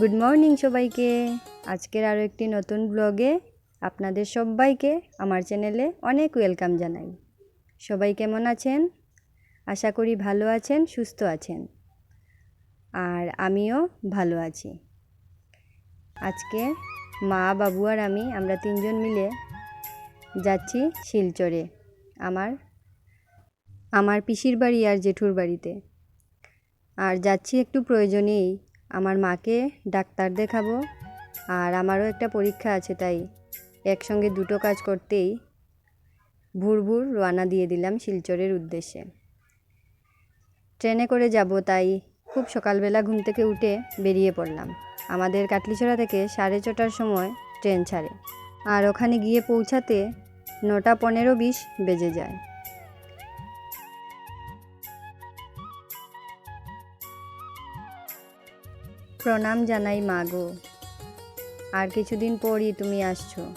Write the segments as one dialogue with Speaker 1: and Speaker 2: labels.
Speaker 1: Good morning সবাইকে। আজকের আরও একটি নতুন ব্লগে আপনাদের সবাইকে আমার চ্যানেলে অনেক ওয়েলকাম জানাই। সবাই কেমন আছেন? আশা করি ভালো আছেন, সুস্থ আছেন। আর আমিও ভালো আছি। আজকে মা, বাবু আর আমি, আমরা তিনজন মিলে যাচ্ছি শিলচরে, আমার আমার পিসির বাড়ি আর জেঠুর বাড়িতে। আর যাচ্ছি একটু প্রয়োজনেই আমার মাকে ডাক্তার দেখাবো। আর আমারও একটা পরীক্ষা আছে তাই। একসঙ্গে দুটো কাজ করতেই ভুর ভুর রওনা দিয়ে দিলাম শিলচরের উদ্দেশ্যে। ট্রেনে করে যাব তাই খুব সকালবেলা ঘুম থেকে উঠে বেরিয়ে পড়লাম। আমাদের কাটলিছড়া থেকে সাড়ে ছটার সময় ট্রেন ছাড়ে। আর ওখানে গিয়ে পৌঁছাতে নটা পনেরো বিশ বেজে যায়। প্রণাম জানাই মা গো। আর কিছুদিন পরই তুমি আসছো।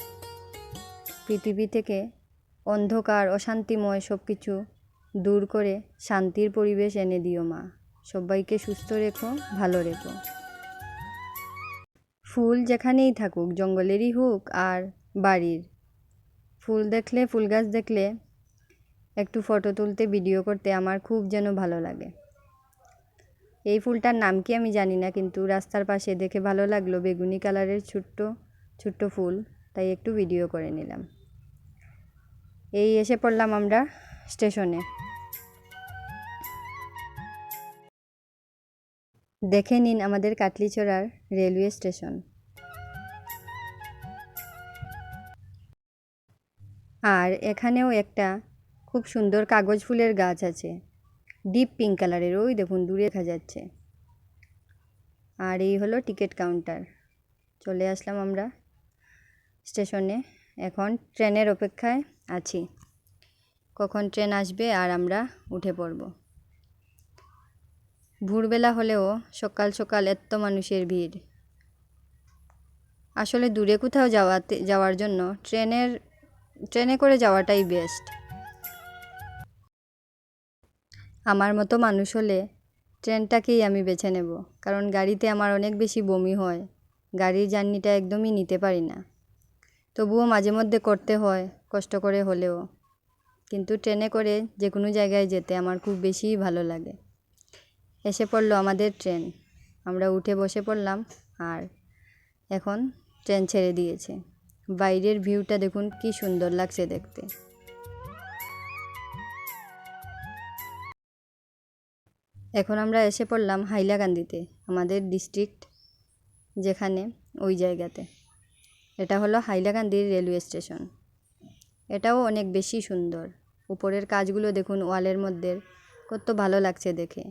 Speaker 1: পৃথিবী থেকে অন্ধকার, অশান্তিময় সব কিছু দূর করে শান্তির পরিবেশ এনে দিও মা। সবাইকে সুস্থ রেখো, ভালো রেখো। ফুল যেখানেই থাকুক, জঙ্গলেরই হোক আর বাড়ির। ফুল দেখলে, ফুল গাছ দেখলে একটু ফটো তুলতে, ভিডিও করতে আমার খুব যেন ভালো লাগে। এই ফুলটার নাম কি আমি জানি না, কিন্তু রাস্তার পাশে দেখে ভালো লাগল বেগুনি কালারের ছোট্ট ছোট্ট ফুল। তাই একটু ভিডিও করে নিলাম। এই এসে পড়লাম আমরা স্টেশনে। দেখে নিন আমাদের কাটলিছড়ার রেলওয়ে স্টেশন। আর এখানেও একটা খুব সুন্দর কাগজ ফুলের গাছ আছে। ডিপ পিঙ্ক কালারের, ওই দেখুন দূরে দেখা যাচ্ছে। আর এই হলো টিকিট কাউন্টার। চলে আসলাম আমরা স্টেশনে। এখন ট্রেনের অপেক্ষায় আছি। কখন ট্রেন আসবে আর আমরা উঠে পড়ব। ভোরবেলা হলেও সকাল সকাল এত মানুষের ভিড়। আসলে দূরে কোথাও যাওয়াতে, যাওয়ার জন্য ট্রেনের, ট্রেনে করে যাওয়াটাই বেস্ট আমার মতো মানুষ হলে ট্রেনটাকেই আমি বেছে নেব। কারণ গাড়িতে আমার অনেক বেশি বমি হয়। গাড়ির জার্নিটা একদমই নিতে পারি না। তবুও মাঝে মধ্যে করতে হয়, কষ্ট করে হলেও। কিন্তু ট্রেনে করে যে কোনো জায়গায় যেতে আমার খুব বেশিই ভালো লাগে। এসে পড়ল আমাদের ট্রেন। আমরা উঠে বসে পড়লাম আর এখন ট্রেন ছেড়ে দিয়েছে। বাইরের ভিউটা দেখুন কি সুন্দর লাগছে দেখতে। এখন আমরা এসে পড়লাম হাইলাকান্দিতে আমাদের ডিস্ট্রিক্ট যেখানে, ওই জায়গাতে। এটা হলো হাইলাকান্দির রেলওয়ে স্টেশন এটাও অনেক বেশি সুন্দর। উপরের কাজগুলো দেখুন, ওয়ালের মধ্যে। কত ভালো লাগছে দেখে।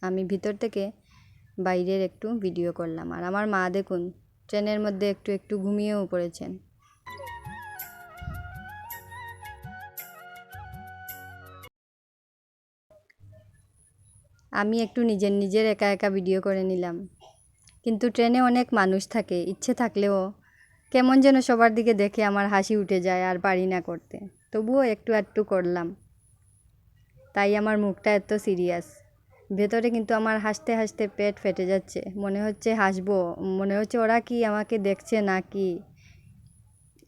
Speaker 1: আমি ভিতর থেকে বাইরের একটু ভিডিও করলাম। আর আমার মা দেখুন, ট্রেনের মধ্যে একটু একটু ঘুমিয়েও পড়েছেন। আমি একটু নিজের নিজের একা একা ভিডিও করে নিলাম। কিন্তু ট্রেনে অনেক মানুষ থাকে, ইচ্ছে থাকলেও কেমন যেন সবার দিকে দেখে আমার হাসি উঠে যায় আর পারি না করতে। তবুও একটু একটু করলাম। তাই আমার মুখটা এত সিরিয়াস ভেতরে কিন্তু আমার হাসতে হাসতে পেট ফেটে যাচ্ছে। মনে হচ্ছে হাসবো, মনে হচ্ছে ওরা কি আমাকে দেখছে না কি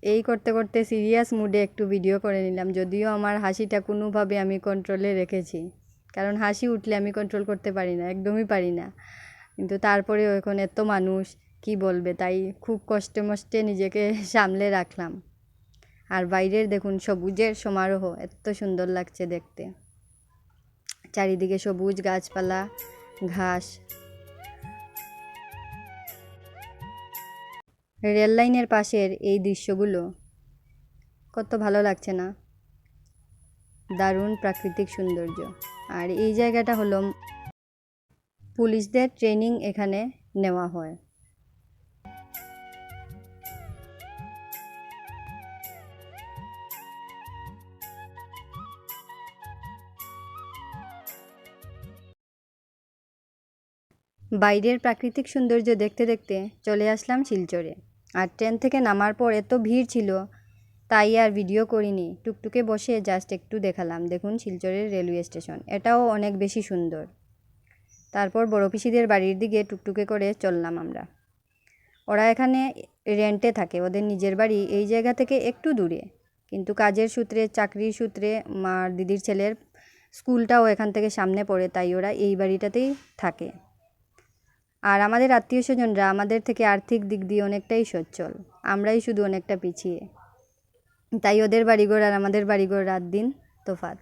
Speaker 1: এই করতে করতে সিরিয়াস মুডে একটু ভিডিও করে নিলাম, যদিও আমার হাসিটা কোনোভাবে আমি কন্ট্রোলে রেখেছি। কারণ হাসি উঠলে আমি কন্ট্রোল করতে পারি না, একদমই পারি না। কিন্তু তারপরেও এখন এত মানুষ, কি বলবে? তাই খুব কষ্টে মষ্টে নিজেকে সামলে রাখলাম। আর বাইরের দেখুন সবুজের সমারোহ, এত সুন্দর লাগছে দেখতে। চারিদিকে সবুজ গাছপালা, ঘাস। রেল লাইনের পাশের এই দৃশ্যগুলো, কত ভালো লাগছে না? দারুণ প্রাকৃতিক সৌন্দর্য। আর এই জায়গাটা হলো পুলিশদের ট্রেনিং এখানে নেওয়া হয়। বাইরের প্রাকৃতিক সৌন্দর্য দেখতে দেখতে চলে আসলাম শিলচরে। আর ট্রেন থেকে নামার পর এত ভিড় ছিল তাই আর ভিডিও করিনি। টুকটুকে বসে জাস্ট একটু দেখালাম। দেখুন, শিলচরের রেলওয়ে স্টেশন। এটাও অনেক বেশি সুন্দর। তারপর বড় পিসিদের বাড়ির দিকে টুকটুকে করে চললাম আমরা। ওরা এখানে রেন্টে থাকে। ওদের নিজের বাড়ি এই জায়গা থেকে একটু দূরে। কিন্তু কাজের সূত্রে, চাকরির সূত্রে, মার দিদির ছেলের স্কুলটাও এখান থেকে সামনে পড়ে, তাই ওরা এই বাড়িটাতেই থাকে। আর আমাদের আত্মীয় স্বজনরা আমাদের থেকে আর্থিক দিক দিয়ে অনেকটাই সচ্ছল। আমরাই শুধু অনেকটা পিছিয়ে। তাই ওদের বাড়িঘর আর আমাদের বাড়িঘর রাত দিন তোফাত।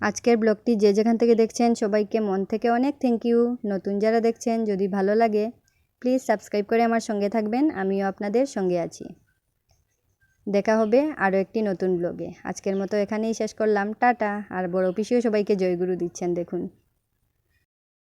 Speaker 1: আজকের ব্লগটি যে যেখান থেকে দেখছেন সবাইকে মন থেকে অনেক থ্যাংক ইউ নতুন যারা দেখছেন, যদি ভালো লাগে প্লিজ সাবস্ক্রাইব করে আমার সঙ্গে থাকবেন, আমিও আপনাদের সঙ্গে আছি। দেখা হবে আরও একটি নতুন ব্লগে। আজকের মতো এখানেই শেষ করলাম, টাটা। আর বড় পিসিও সবাইকে জয়গুরু দিচ্ছেন, দেখুন।